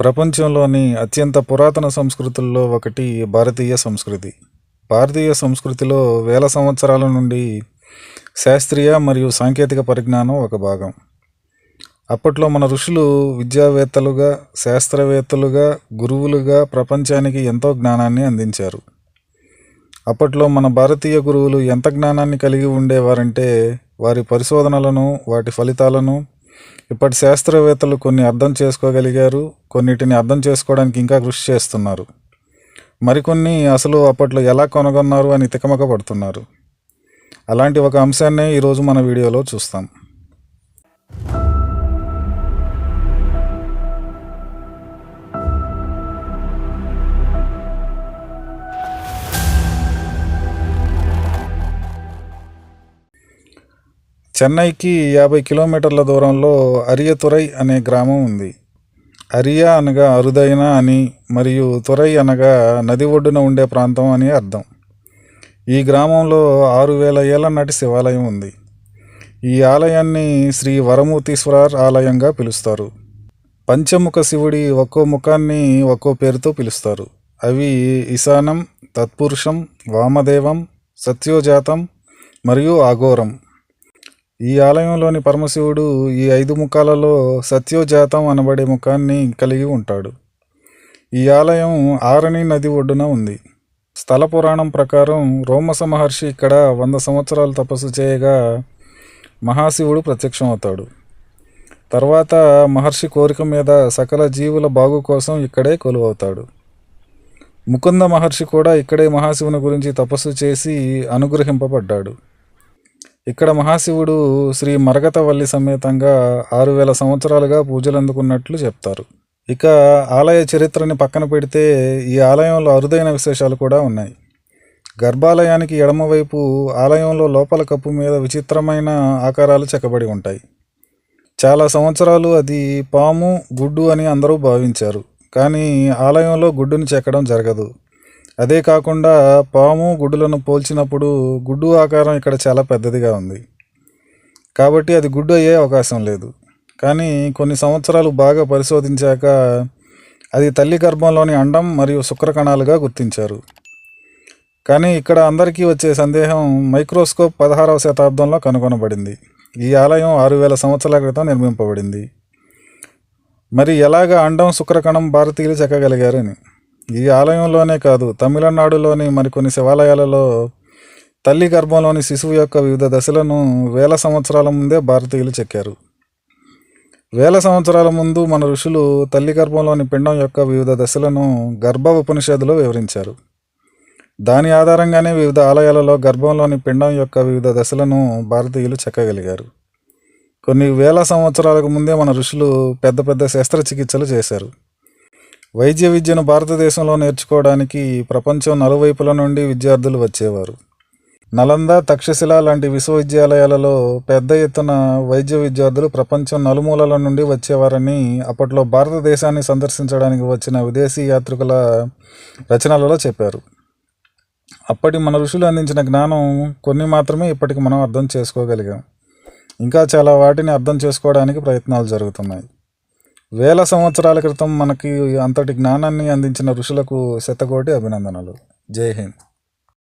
ప్రపంచంలోని అత్యంత పురాతన సంస్కృతుల్లో ఒకటి భారతీయ సంస్కృతి. భారతీయ సంస్కృతిలో వేల సంవత్సరాల నుండి శాస్త్రీయ మరియు సాంకేతిక పరిజ్ఞానం ఒక భాగం. అప్పట్లో మన ఋషులు విద్యావేత్తలుగా శాస్త్రవేత్తలుగా గురువులుగా ప్రపంచానికి ఎంతో జ్ఞానాన్ని అందించారు. అప్పట్లో మన భారతీయ గురువులు ఎంత జ్ఞానాన్ని కలిగి ఉండేవారంటే వారి పరిశోధనలను వాటి ఫలితాలను ఇప్పటి శాస్త్రవేత్తలు కొన్ని అర్థం చేసుకోగలిగారు కొన్నిటిని అర్థం చేసుకోవడానికి ఇంకా కృషి చేస్తున్నారు. మరికొన్ని అసలు అప్పట్లో ఎలా కొనగొన్నారు అని తికమక పడుతున్నారు. అలాంటి ఒక అంశాన్నే ఈరోజు మన వీడియోలో చూస్తాం. చెన్నైకి యాభై కిలోమీటర్ల దూరంలో అరియతురై అనే గ్రామం ఉంది. అరియా అనగా అరుదైన అని మరియు తురై అనగా నది ఒడ్డున ఉండే ప్రాంతం అని అర్థం. ఈ గ్రామంలో ఆరు వేల ఏళ్ళ నాటి శివాలయం ఉంది. ఈ ఆలయాన్ని శ్రీ వరమూతీశ్వరార్ ఆలయంగా పిలుస్తారు. పంచముఖ శివుడి ఒక్కో ముఖాన్ని ఒక్కో పేరుతో పిలుస్తారు. అవి ఈశానం తత్పురుషం వామదేవం సత్యోజాతం మరియు అఘోరం ఈ ఆలయంలోని పరమశివుడు ఈ ఐదు ముఖాలలో సత్యోజాతం అనబడే ముఖాన్ని కలిగి ఉంటాడు. ఈ ఆలయం ఆరణి నది ఒడ్డున ఉంది. స్థల పురాణం ప్రకారం రోమస మహర్షి ఇక్కడ వంద సంవత్సరాలు తపస్సు చేయగా మహాశివుడు ప్రత్యక్షమవుతాడు. తర్వాత మహర్షి కోరిక మీద సకల జీవుల బాగు కోసం ఇక్కడే కొలువవుతాడు. ముకుంద మహర్షి కూడా ఇక్కడే మహాశివుని గురించి తపస్సు చేసి అనుగ్రహింపబడ్డాడు. ఇక్కడ మహాశివుడు శ్రీ మరగతవల్లి సమేతంగా ఆరు వేల సంవత్సరాలుగా పూజలు అందుకున్నట్లు చెప్తారు. ఇక ఆలయ చరిత్రని పక్కన పెడితే ఈ ఆలయంలో అరుదైన విశేషాలు కూడా ఉన్నాయి. గర్భాలయానికి ఎడమవైపు ఆలయంలో లోపల కప్పు మీద విచిత్రమైన ఆకారాలు చెక్కబడి ఉంటాయి. చాలా సంవత్సరాలు అది పాము గుడ్డు అని అందరూ భావించారు. కానీ ఆలయంలో గుడ్డుని చెక్కడం జరగదు. అదే కాకుండా పాము గుడ్డులను పోల్చినప్పుడు గుడ్డు ఆకారం ఇక్కడ చాలా పెద్దదిగా ఉంది. కాబట్టి అది గుడ్డు అయ్యే అవకాశం లేదు. కానీ కొన్ని సంవత్సరాలు బాగా పరిశోధించాక అది తల్లి గర్భంలోని అండం మరియు శుక్రకణాలుగా గుర్తించారు. కానీ ఇక్కడ అందరికీ వచ్చే సందేహం మైక్రోస్కోప్ పదహారవ శతాబ్దంలో కనుగొనబడింది. ఈ ఆలయం ఆరు వేల సంవత్సరాల క్రితం నిర్మింపబడింది. మరి ఎలాగ అండం శుక్రకణం భారతీయులు చెక్కగలిగారని? ఈ ఆలయంలోనే కాదు తమిళనాడులోని మరికొన్ని శివాలయాలలో తల్లి గర్భంలోని శిశువు యొక్క వివిధ దశలను వేల సంవత్సరాల ముందే భారతీయులు చెక్కారు. వేల సంవత్సరాల ముందు మన ఋషులు తల్లి గర్భంలోని పిండం యొక్క వివిధ దశలను గర్భ ఉపనిషత్తులో వివరించారు. దాని ఆధారంగానే వివిధ ఆలయాలలో గర్భంలోని పిండం యొక్క వివిధ దశలను భారతీయులు చెక్కగలిగారు. కొన్ని వేల సంవత్సరాలకు ముందే మన ఋషులు పెద్ద పెద్ద శస్త్రచికిత్సలు చేశారు. వైద్య విద్యను భారతదేశంలో నేర్చుకోవడానికి ప్రపంచం నలువైపుల నుండి విద్యార్థులు వచ్చేవారు. నలంద తక్షశిల లాంటి విశ్వవిద్యాలయాలలో పెద్ద ఎత్తున వైద్య విద్యార్థులు ప్రపంచం నలుమూలల నుండి వచ్చేవారని అప్పట్లో భారతదేశాన్ని సందర్శించడానికి వచ్చిన విదేశీ యాత్రికుల రచనలలో చెప్పారు. అప్పటి మన ఋషులు అందించిన జ్ఞానం కొన్ని మాత్రమే ఇప్పటికి మనం అర్థం చేసుకోగలిగాం. ఇంకా చాలా వాటిని అర్థం చేసుకోవడానికి ప్రయత్నాలు జరుగుతున్నాయి. వేల సంవత్సరాల క్రితం మనకి అంతటి జ్ఞానాన్ని అందించిన ఋషులకు శతకోటి అభినందనలు. జై హింద్.